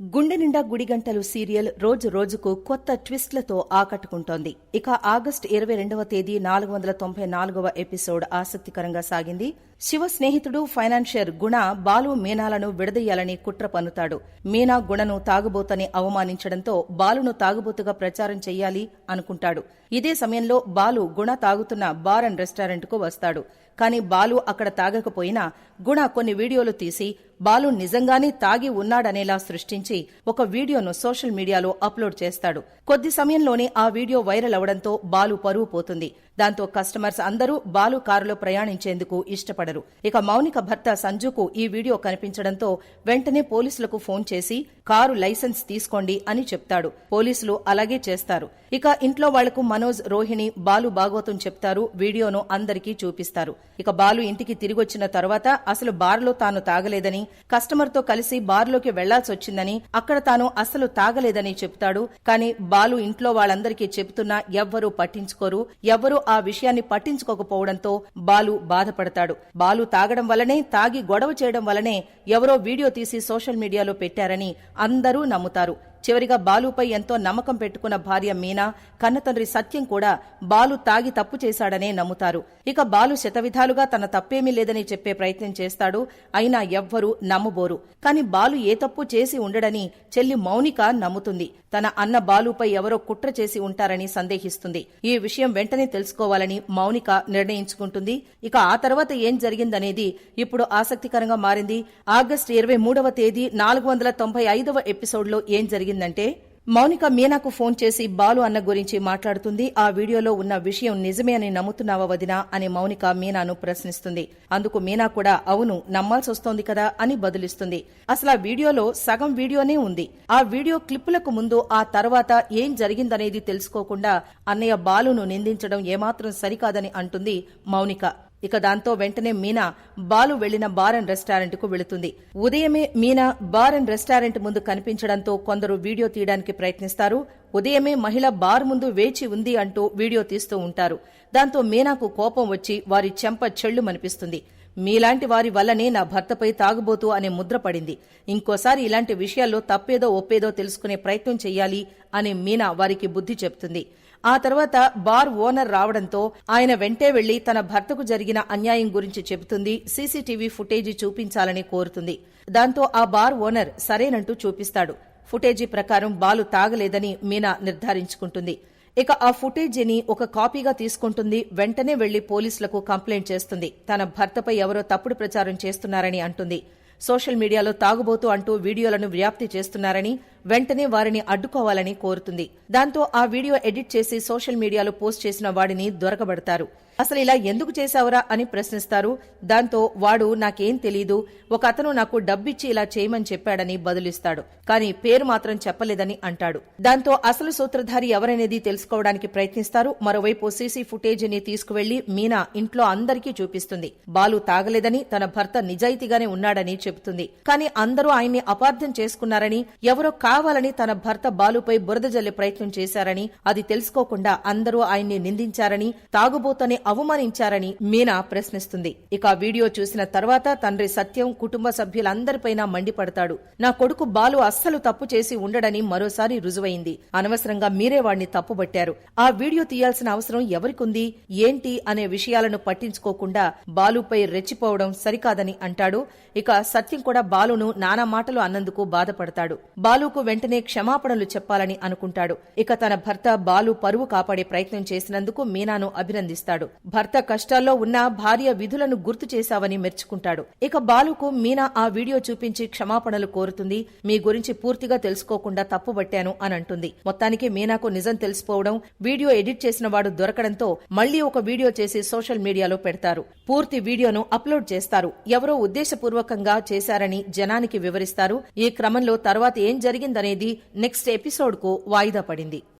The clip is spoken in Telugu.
గుండె నిండా గుడిగంటలు సీరియల్ రోజు రోజుకు కొత్త ట్విస్ట్లతో ఆకట్టుకుంటోంది. ఇక ఆగస్టు ఇరవై రెండవ తేదీ నాలుగు వందల తొంభై నాలుగవ ఎపిసోడ్ ఆసక్తికరంగా సాగింది. శివ స్నేహితుడు ఫైనాన్షియర్ గుణ బాలు మీనాలను విడదీయాలని కుట్ర పన్నుతాడు. మీనా గుణను తాగుబోతని అవమానించడంతో బాలును తాగుబోతుగా ప్రచారం చెయ్యాలి అనుకుంటాడు. ఇదే సమయంలో బాలు గుణ తాగుతున్న బార్ అండ్ రెస్టారెంట్కు వస్తాడు. కానీ బాలు అక్కడ తాగకపోయినా గుణ కొన్ని వీడియోలు తీసి బాలు నిజంగానే తాగి ఉన్నాడనేలా సృష్టించి ఒక వీడియోను సోషల్ మీడియాలో అప్లోడ్ చేస్తాడు. కొద్ది సమయంలోనే ఆ వీడియో వైరల్ అవడంతో బాలు పరువు పోతుంది. దాంతో కస్టమర్స్ అందరూ బాలు కారులో ప్రయాణించేందుకు ఇష్టపడరు. ఇక మౌనిక భర్త సంజుకు ఈ వీడియో కనిపించడంతో వెంటనే పోలీసులకు ఫోన్ చేసి కారు లైసెన్స్ తీసుకోండి అని చెప్తాడు. పోలీసులు అలాగే చేస్తారు. ఇక ఇంట్లో వాళ్ళకు మనోజ్ రోహిణి బాలు బాగోతం చెప్తారు. వీడియోను అందరికీ చూపిస్తారు. ఇక బాలు ఇంటికి తిరిగొచ్చిన తర్వాత అసలు బార్లో తాను తాగలేదని కస్టమర్తో కలిసి బార్లోకి వెళ్ళాల్సి వచ్చిందని అక్కడ తాను అసలు తాగలేదని చెప్తాడు. కానీ బాలు ఇంట్లో వాళ్ళందరికీ చెబుతున్నా ఎవ్వరూ పట్టించుకోరు. ఎవ్వరూ ఆ విషయాన్ని పట్టించుకోకపోవడంతో బాలు బాధపడతాడు. బాలు తాగడం వల్లనే తాగి గొడవ చేయడం వల్లనే ఎవరో వీడియో తీసి సోషల్ మీడియాలో పెట్టారని అందరూ నమ్ముతారు. చివరిగా బాలుపై ఎంతో నమ్మకం పెట్టుకున్న భార్య మీనా కన్నతండ్రి సత్యం కూడా బాలు తాగి తప్పు చేశాడనే నమ్ముతారు. ఇక బాలు శతవిధాలుగా తన తప్పేమీ లేదని చెప్పే ప్రయత్నం చేస్తాడు అయినా ఎవ్వరూ నమ్మబోరు. కాని బాలు ఏ తప్పు చేసి ఉండడని చెల్లి మౌనిక నమ్ముతుంది. తన అన్న బాలుపై ఎవరో కుట్ర చేసి ఉంటారని సందేహిస్తుంది. ఈ విషయం వెంటనే తెలుసుకోవాలని మౌనిక నిర్ణయించుకుంటుంది. ఇక ఆ తర్వాత ఏం జరిగిందనేది ఇప్పుడు ఆసక్తికరంగా మారింది. ఆగస్టు ఇరవై మూడవ తేదీ నాలుగు వందల తొంభై ఐదవ ఎపిసోడ్లో ఏం జరిగింది జరిగిందంటే మౌనిక మీనాకు ఫోన్ చేసి బాలు అన్న గురించి మాట్లాడుతుంది. ఆ వీడియోలో ఉన్న విషయం నిజమే అని నమ్ముతున్నావా వదినా అని మౌనిక మీనాను ప్రశ్నిస్తుంది. అందుకు మీనా కూడా అవును నమ్మాల్సి వస్తోంది కదా అని బదులిస్తుంది. అసలు ఆ వీడియోలో సగం వీడియోనే ఉంది. ఆ వీడియో క్లిప్పులకు ముందు ఆ తర్వాత ఏం జరిగిందనేది తెలుసుకోకుండా అన్నయ్య బాలును నిందించడం ఏమాత్రం సరికాదని అంటుంది మౌనిక. ఇక దాంతో వెంటనే మీనా బాలు వెళ్ళిన బార్ అండ్ రెస్టారెంట్కు వెళుతుంది. ఉదయమే మీనా బార్ అండ్ రెస్టారెంట్ ముందు కనిపించడంతో కొందరు వీడియో తీయడానికి ప్రయత్నిస్తారు. ఉదయమే మహిళ బార్ ముందు వేచి ఉంది అంటూ వీడియో తీస్తూ ఉంటారు. దాంతో మీనాకు కోపం వచ్చి వారి చెంప చెళ్ళు మనిపిస్తుంది మీలాంటి వారి వల్లనే నా భర్తపై తాగుబోతు అనే ముద్ర పడింది. ఇంకోసారి ఇలాంటి విషయాల్లో తప్పేదో ఒప్పేదో తెలుసుకునే ప్రయత్నం చెయ్యాలి అని మీనా వారికి బుద్ధి చెప్తుంది. ఆ తర్వాత బార్ ఓనర్ రావడంతో ఆయన వెంటే వెళ్ళి తన భర్తకు జరిగిన అన్యాయం గురించి చెబుతుంది సీసీటీవీ ఫుటేజీ చూపించాలని కోరుతుంది. దాంతో ఆ బార్ ఓనర్ సరేనంటూ చూపిస్తాడు. ఫుటేజీ ప్రకారం బాలు తాగలేదని మీనా నిర్ధారించుకుంటుంది. ఇక ఆ ఫుటేజీని ఒక కాపీగా తీసుకుంటుంది వెంటనే వెళ్ళి పోలీసులకు కంప్లైంట్ చేస్తుంది. తన భర్తపై ఎవరో తప్పుడు ప్రచారం చేస్తున్నారని అంటుంది. సోషల్ మీడియాలో తాగుబోతూ అంటూ వీడియోలను వ్యాప్తి చేస్తున్నారని వెంటనే వారిని అడ్డుకోవాలని కోరుతుంది. దాంతో ఆ వీడియో ఎడిట్ చేసి సోషల్ మీడియాలో పోస్ట్ చేసిన వాడిని దొరకబడతారు. అసలు ఇలా ఎందుకు చేశావురా అని ప్రశ్నిస్తారు. దాంతో వాడు నాకేం తెలీదు ఒక అతను నాకు డబ్బిచ్చి ఇలా చేయమని చెప్పాడని బదులిస్తాడు. కానీ పేరు మాత్రం చెప్పలేదని అంటాడు. దాంతో అసలు సూత్రధారి ఎవరనేది తెలుసుకోవడానికి ప్రయత్నిస్తారు. మరోవైపు సీసీ ఫుటేజీని తీసుకువెళ్ళి మీనా ఇంట్లో అందరికీ చూపిస్తుంది. బాలు తాగలేదని తన భర్త నిజాయితీగానే ఉన్నాడని చెబుతుంది. కానీ అందరూ ఆయన్ని అపార్థం చేసుకున్నారని ఎవరో కావాలని తన భర్త బాలుపై బురద జల్లే ప్రయత్నం చేశారని అది తెలుసుకోకుండా అందరూ ఆయన్ని నిందించారని తాగుబోతనే అవమానించారని మీనా ప్రశ్నిస్తుంది. ఇక వీడియో చూసిన తర్వాత తండ్రి సత్యం కుటుంబ సభ్యులందరిపైనా మండిపడతాడు. నా కొడుకు బాలు అస్సలు తప్పు చేసి ఉండడని మరోసారి రుజువైంది. అనవసరంగా మీరే వాణ్ణి తప్పుబట్టారు. ఆ వీడియో తీయాల్సిన అవసరం ఎవరికుంది? ఏంటి? అనే విషయాలను పట్టించుకోకుండా బాలుపై రెచ్చిపోవడం సరికాదని అంటాడు. ఇక సత్యం కూడా బాలును నానా మాటలు అన్నందుకు బాధపడతాడు. బాలుకు వెంటనే క్షమాపణలు చెప్పాలని అనుకుంటాడు. ఇక తన భర్త బాలు పరువు కాపాడే ప్రయత్నం చేసినందుకు మీనాను అభినందిస్తాడు. భర్త కష్టాల్లో ఉన్న భార్య విధులను గుర్తు చేశావని మెచ్చుకుంటాడు. ఇక బాలుకు మీనా ఆ వీడియో చూపించి క్షమాపణలు కోరుతుంది. మీ గురించి పూర్తిగా తెలుసుకోకుండా తప్పుబట్టాను అని అంటుంది. మొత్తానికి మీనాకు నిజం తెలిసిపోవడం వీడియో ఎడిట్ చేసిన వాడు దొరకడంతో మళ్ళీ ఒక వీడియో చేసి సోషల్ మీడియాలో పెడతారు. పూర్తి వీడియోను అప్లోడ్ చేస్తారు. ఎవరో ఉద్దేశపూర్వకంగా చేశారని జనానికి వివరిస్తారు. ఈ క్రమంలో తర్వాత ఏం జరిగింది అనేది నెక్స్ట్ ఎపిసోడ్కు వాయిదా పడింది.